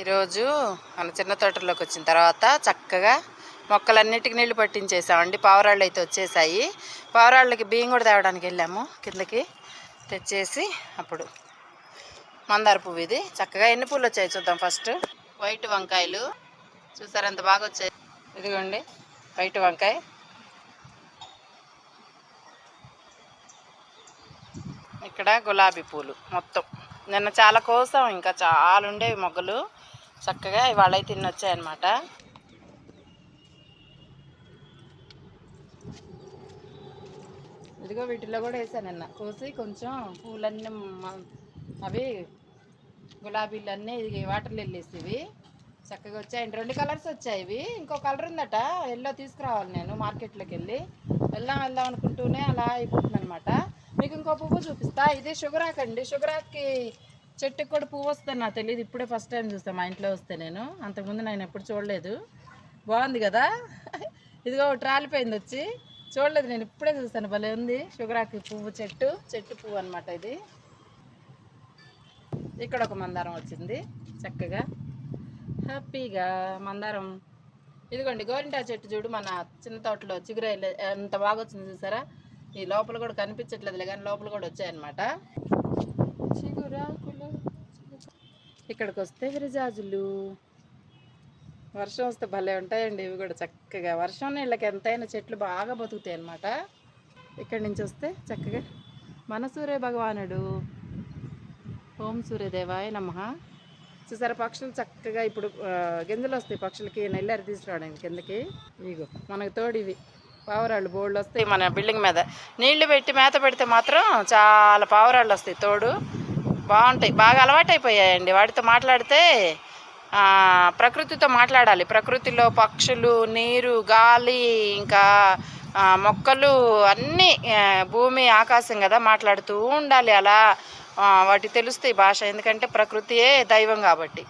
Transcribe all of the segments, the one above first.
ఈరోజు మన చిన్న తోటలోకి వచ్చిన తర్వాత చక్కగా మొక్కలన్నిటికి నీళ్ళు పట్టించేసామండి. పావురాళ్ళు అయితే వచ్చేసాయి. పావురాళ్ళకి బియ్యం కూడా తేవడానికి వెళ్ళాము. కిందకి తెచ్చేసి అప్పుడు మందార పువ్వు ఇది. చక్కగా ఎన్ని పూలు వచ్చాయి చూద్దాం ఫస్ట్. వైట్ వంకాయలు. చూసారు ఎంత బాగా వచ్చాయి? ఇదిగోండి వైట్ వంకాయ. ఇక్కడ గులాబీ పూలు మొత్తం. నిన్న చాలా కోసం ఇంకా చాలా ఉండేవి మొగ్గలు. చక్కగా ఇవాళ అయితే ఇదిగో వీటిలో కూడా వేసాను నిన్న. కోసి కొంచెం పూలన్నీ అవి గులాబీలు అన్నీ ఇది వాటర్లో చక్కగా వచ్చాయండి రెండు కలర్స్ వచ్చాయి ఇవి. ఇంకో కలర్ ఉందట. ఎల్లో తీసుకురావాలి నేను మార్కెట్లోకి వెళ్ళి. వెళ్దాం వెళ్దాం అనుకుంటూనే అలా అయిపోతుంది అనమాట మీకు ఇంకో పువ్వు చూపిస్తా. ఇది షుగరాక్ అండి షుగరాక్కి చెట్టుకి కూడా పువ్వు వస్తుంది నాకు తెలియదు ఇప్పుడే ఫస్ట్ టైం చూస్తాను మా ఇంట్లో వస్తే నేను. అంతకుముందు నేను ఎప్పుడు చూడలేదు. బాగుంది కదా? ఇదిగో ఒకటి రాలిపోయింది వచ్చి. చూడలేదు నేను ఇప్పుడే చూస్తాను భలే ఉంది. షుగరాకి పువ్వు చెట్టు చెట్టు పువ్వు అనమాట ఇది. ఇక్కడ ఒక మందారం వచ్చింది చక్కగా. హ్యాపీగా మందారం. ఇదిగోండి గోరింటా చెట్టు చూడు మన చిన్న తోటలో చిగురే ఎంత బాగా వచ్చింది చూసారా? ఈ లోపల కూడా కనిపించట్లేదులే కానీ లోపల కూడా వచ్చాయన్నమాట. చిగురాకులు ఇక్కడికి వస్తే విరజాజులు వర్షం వస్తే భలే ఉంటాయండి ఇవి కూడా చక్కగా. వర్షం నీళ్ళకి ఎంతైనా చెట్లు బాగా బతుకుతాయి అన్నమాట. ఇక్కడి నుంచి వస్తే చక్కగా మన సూర్య భగవానుడు. ఓం సూర్యదేవాయ నమ. చూసారా పక్షులు చక్కగా ఇప్పుడు గింజలు వస్తాయి పక్షులకి నెల్లారి తీసుకురావడానికి కిందకి. ఇగో మనకు తోడు ఇవి. పావురాళ్ళు బోళ్ళు వస్తాయి మన బిల్డింగ్ మీద. నీళ్ళు పెట్టి మేత పెడితే మాత్రం చాలా పావురాళ్ళు వస్తాయి తోడు. బాగుంటాయి. బాగా అలవాటైపోయాయండి. వాటితో మాట్లాడితే ప్రకృతితో మాట్లాడాలి. ప్రకృతిలో పక్షులు నీరు గాలి ఇంకా మొక్కలు అన్నీ భూమి ఆకాశం కదా మాట్లాడుతూ ఉండాలి. అలా వాటి తెలుస్తాయి భాష. ఎందుకంటే ప్రకృతియే దైవం కాబట్టి.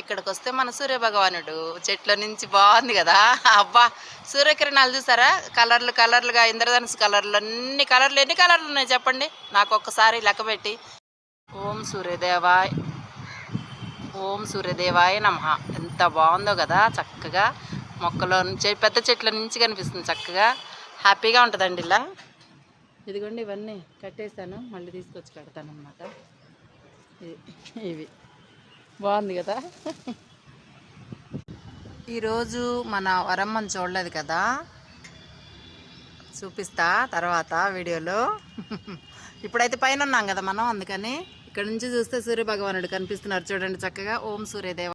ఇక్కడికి వస్తే మన సూర్య భగవానుడు చెట్ల నుంచి బాగుంది కదా. అబ్బా! సూర్యకిరణాలు చూసారా? కలర్లు కలర్లుగా ఇంద్రధనుసు కలర్లు అన్ని కలర్లు. ఎన్ని కలర్లు ఉన్నాయి చెప్పండి? నాకు ఒక్కసారి లెక్క పెట్టి ఓం సూర్యదేవాయ్ ఓం సూర్యదేవాయ నమ. ఎంత బాగుందో కదా చక్కగా మొక్కలో నుంచి పెద్ద చెట్ల నుంచి కనిపిస్తుంది చక్కగా. హ్యాపీగా ఉంటుందండి ఇలా. ఇదిగోండి ఇవన్నీ కట్టేశాను మళ్ళీ తీసుకొచ్చి పెడతాను అనమాట ఇవి. బాగుంది కదా. ఈరోజు మన వరమ్మని చూడలేదు కదా. చూపిస్తా తర్వాత వీడియోలో. ఇప్పుడైతే పైన ఉన్నాం కదా మనం అందుకని. ఇక్కడ నుంచి చూస్తే సూర్య భగవానుడు కనిపిస్తున్నారు. చూడండి చక్కగా ఓం సూర్యదేవ